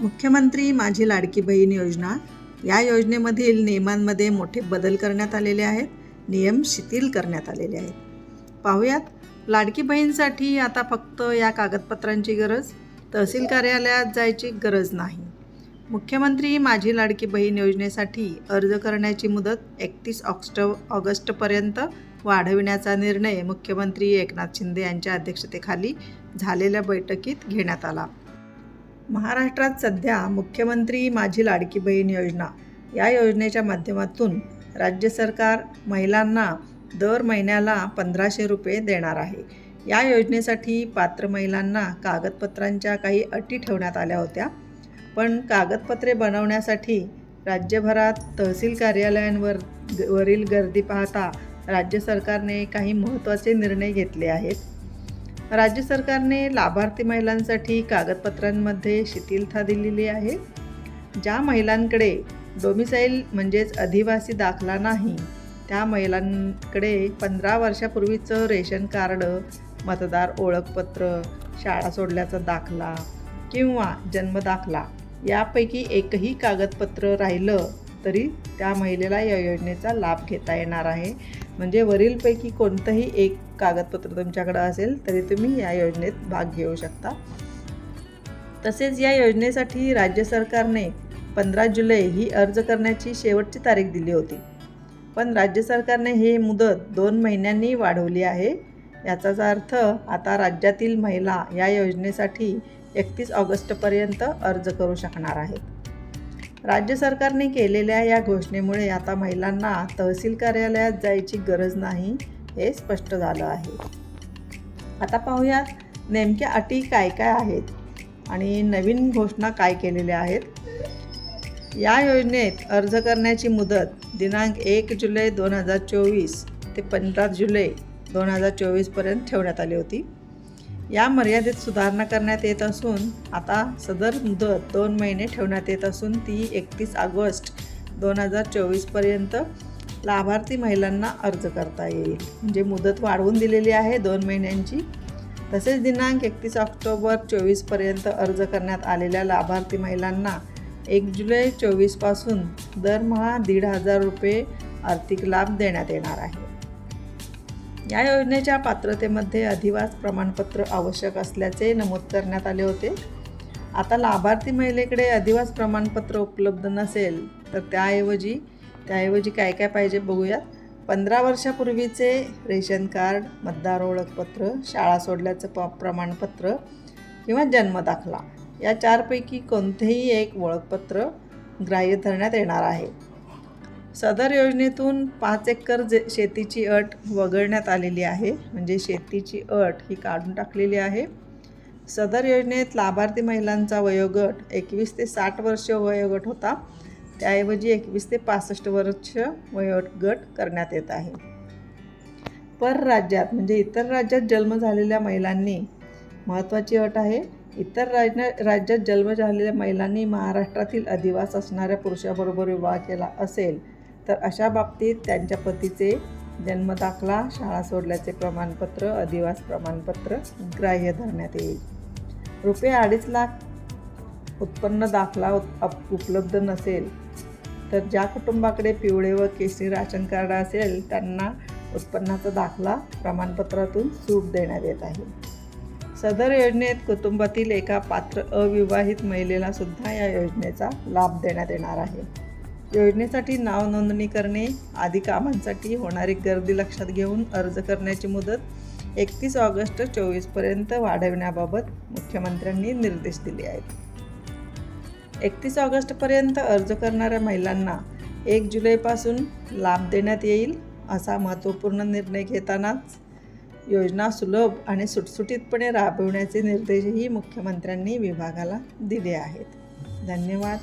मुख्यमंत्री माझी लाडकी बहीण योजना. या योजनेमधील नियमांमध्ये मोठे बदल करण्यात आलेले आहेत. नियम शिथिल करण्यात आलेले आहेत. पाहूयात लाडकी बहीणसाठी आता फक्त या कागदपत्रांची गरज तहसील कार्यालयात जायची गरज नाही. मुख्यमंत्री माझी लाडकी बहीण योजनेसाठी अर्ज करण्याची मुदत एकतीस ऑक्स्ट ऑगस्टपर्यंत वाढविण्याचा निर्णय मुख्यमंत्री एकनाथ शिंदे यांच्या अध्यक्षतेखाली झालेल्या बैठकीत घेण्यात आला. महाराष्ट्रात सध्या मुख्यमंत्री माझी लाडकी बहीण योजना. या योजनेच्या माध्यमातून राज्य सरकार महिलांना दर महिन्याला पंधराशे रुपये देणार आहे. या योजनेसाठी पात्र महिलांना कागदपत्रांच्या काही अटी ठेवण्यात आल्या होत्या. पण कागदपत्रे बनवण्यासाठी राज्यभरात तहसील कार्यालयांवर वरील गर्दी पाहता राज्य सरकारने काही महत्त्वाचे निर्णय घेतले आहेत. राज्य सरकारने लाभार्थी महिलांसाठी कागदपत्रांमध्ये शिथिलता दिलेली आहे. ज्या महिलांकडे डोमिसाईल म्हणजेच अधिवासी दाखला नाही त्या महिलांकडे पंधरा वर्षापूर्वीचं रेशन कार्ड मतदार ओळखपत्र शाळा सोडल्याचा दाखला किंवा जन्मदाखला यापैकी एकही कागदपत्र राहिलं तरी त्या महिलेला या योजनेचा लाभ घेता येणार आहे. म्हणजे वरीलपैकी कोणतंही एक कागदपत्र तुमच्याकडं असेल तरी तुम्ही या योजनेत भाग घेऊ शकता. तसेच या योजनेसाठी राज्य सरकारने पंधरा जुलै ही अर्ज करण्याची शेवटची तारीख दिली होती. पण राज्य सरकारने हे मुदत दोन महिन्यांनी वाढवली आहे. याचाच अर्थ आता राज्यातील महिला या योजनेसाठी एकतीस ऑगस्टपर्यंत अर्ज करू शकणार आहेत. राज्य सरकारने केलेल्या या घोषणेमुळे आता महिलांना तहसील कार्यालयात जायची गरज नाही हे स्पष्ट झालं आहे. आता पाहूयात नेमक्या अटी काय काय आहेत आणि नवीन घोषणा काय केलेल्या आहेत. या योजनेत अर्ज करण्याची मुदत दिनांक एक जुलै दोन हजार चोवीस ते पंधरा जुलै दोन हजार चोवीसपर्यंत ठेवण्यात आली होती. या मर्यादेत सुधारणा करण्यात येत असून आता सदर मुदत दोन महिने ठेवण्यात येत असून ती एकतीस ऑगस्ट दोन हजार चोवीसपर्यंत लाभार्थी महिलांना अर्ज करता येईल. म्हणजे मुदत वाढवून दिलेली आहे दोन महिन्यांची. तसेच दिनांक एकतीस ऑक्टोबर चोवीसपर्यंत अर्ज करण्यात आलेल्या लाभार्थी महिलांना एक जुलै चोवीसपासून दरमहा दीड हजार रुपये आर्थिक लाभ देण्यात येणार आहे. या योजनेच्या पात्रतेमध्ये अधिवास प्रमाणपत्र आवश्यक असल्याचे नमूद करण्यात आले होते. आता लाभार्थी महिलेकडे अधिवास प्रमाणपत्र उपलब्ध नसेल तर त्याऐवजी त्याऐवजी काय काय पाहिजे बघूयात. पंधरा वर्षापूर्वीचे रेशन कार्ड मतदार ओळखपत्र शाळा सोडल्याचं प प्रमाणपत्र किंवा जन्मदाखला या चारपैकी कोणतेही एक ओळखपत्र ग्राह्य धरण्यात येणार आहे. सदर योजनेतून पाच एकर जे शेतीची अट वगळण्यात आलेली आहे. म्हणजे शेतीची अट ही काढून टाकलेली आहे. सदर योजनेत लाभार्थी महिलांचा वयोगट एकवीस ते साठ वर्ष वयोगट होता. त्याऐवजी एकवीस ते पासष्ट वर्ष वयोगट करण्यात येत आहे. परराज्यात म्हणजे इतर राज्यात जन्म झालेल्या महिलांनी महत्त्वाची अट आहे. इतर राज्य राज्यात जन्म झालेल्या महिलांनी महाराष्ट्रातील अधिवास असणाऱ्या पुरुषाबरोबर विवाह केला असेल तर अशा बाबतीत त्यांच्या पतीचे जन्मदाखला शाळा सोडल्याचे प्रमाणपत्र अधिवास प्रमाणपत्र ग्राह्य धरण्यात येईल. रुपये अडीच लाख उत्पन्न दाखला उपलब्ध नसेल तर ज्या कुटुंबाकडे पिवळे व केशरी राशन कार्ड असेल त्यांना उत्पन्नाचा दाखला प्रमाणपत्रातून सूट देण्यात येत आहे. सदर योजनेत कुटुंबातील एका पात्र अविवाहित महिलेला सुद्धा या योजनेचा लाभ देण्यात येणार आहे. योजनेसाठी नाव नोंदणी करणे आदी कामांसाठी होणारी गर्दी लक्षात घेऊन अर्ज करण्याची मुदत एकतीस ऑगस्ट चोवीसपर्यंत वाढविण्याबाबत मुख्यमंत्र्यांनी निर्देश दिले आहेत. एकतीस ऑगस्टपर्यंत अर्ज करणाऱ्या महिलांना एक जुलैपासून लाभ देण्यात येईल असा महत्त्वपूर्ण निर्णय घेतानाच योजना सुलभ आणि सुटसुटीतपणे राबविण्याचे निर्देशही मुख्यमंत्र्यांनी विभागाला दिले आहेत. धन्यवाद.